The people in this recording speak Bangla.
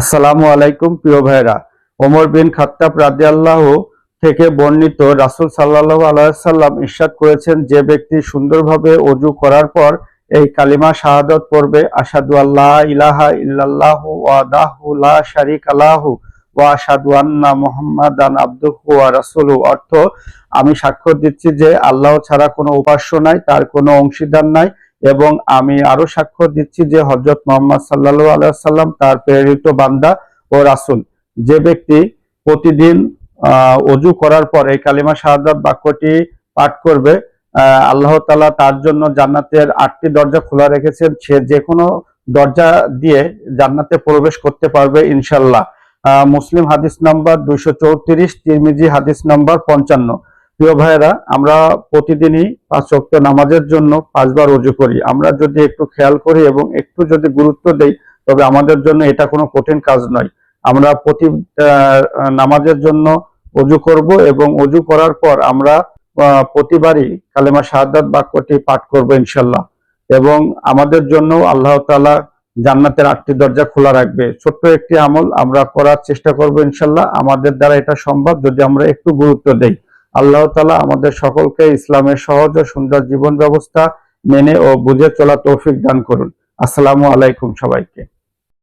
আসসালামু আলাইকুম, প্রিয় ভাইরা ওমর বিন খাত্তাব রাদিয়াল্লাহ থেকে বর্ণিত রাসূল সাল্লাল্লাহু আলাইহি সাল্লাম ইরশাদ করেছেন, যে ব্যক্তি সুন্দরভাবে অজু করার পর এই কালিমা শাহাদত পড়বে, আশহাদু আল্লাহ ইলাহা ইল্লাল্লাহু ওয়াহদাহু লা শারীকা লাহু ওয়া আশহাদু আন্না মুহাম্মাদান আবদুহু ওয়া রাসূলুহু। অর্থ, আমি সাক্ষ্য দিচ্ছি যে আল্লাহ ছাড়া কোনো উপাস্য নাই, তার কোনো অংশীদার নাই। এবং আমি আরও সাক্ষ্য দিচ্ছি যে হজরত মোহাম্মদ সাল্লাল্লাহু আলাইহি সাল্লাম তার প্রেরিত বান্দা ও রাসুল। যে ব্যক্তি প্রতিদিন অজু করার পর এই কালিমা শাহাদাত বাক্যটি পাঠ করবে আল্লাহ তালা তার জন্য জান্নাতের আটটি দরজা খোলা রেখেছেন। সে যে কোনো দরজা দিয়ে জান্নাতে প্রবেশ করতে পারবে ইনশাল্লাহ মুসলিম হাদিস নাম্বার দুইশো চৌত্রিশ, তিরমিজি হাদিস নাম্বার পঞ্চান্ন। প্রিয় ভাইয়েরা, আমরা প্রতিদিনই পাঁচ ওয়াক্ত নামাজের জন্য পাঁচবার অজু করি। আমরা যদি একটু খেয়াল করি এবং একটু যদি গুরুত্ব দেই, তবে আমাদের জন্য এটা কোনো কঠিন কাজ নয়। আমরা প্রতি নামাজের জন্য অজু করব এবং অজু করার পর আমরা প্রতিবারই কালেমা শাহাদাত বাক্যটি পাঠ করব ইনশাল্লাহ এবং আমাদের জন্য আল্লাহ তাআলা জান্নাতের আটটি দরজা খোলা রাখবে। ছোট্ট একটি আমল আমরা করার চেষ্টা করব ইনশাল্লাহ আমাদের দ্বারা এটা সম্ভব যদি আমরা একটু গুরুত্ব দেই। আল্লাহ তালা আমাদের সকলকে ইসলামের সহজ ও সুন্দর জীবন ব্যবস্থা মেনে ও বুঝে চলা তৌফিক দান করুন। আসসালামু আলাইকুম সবাইকে।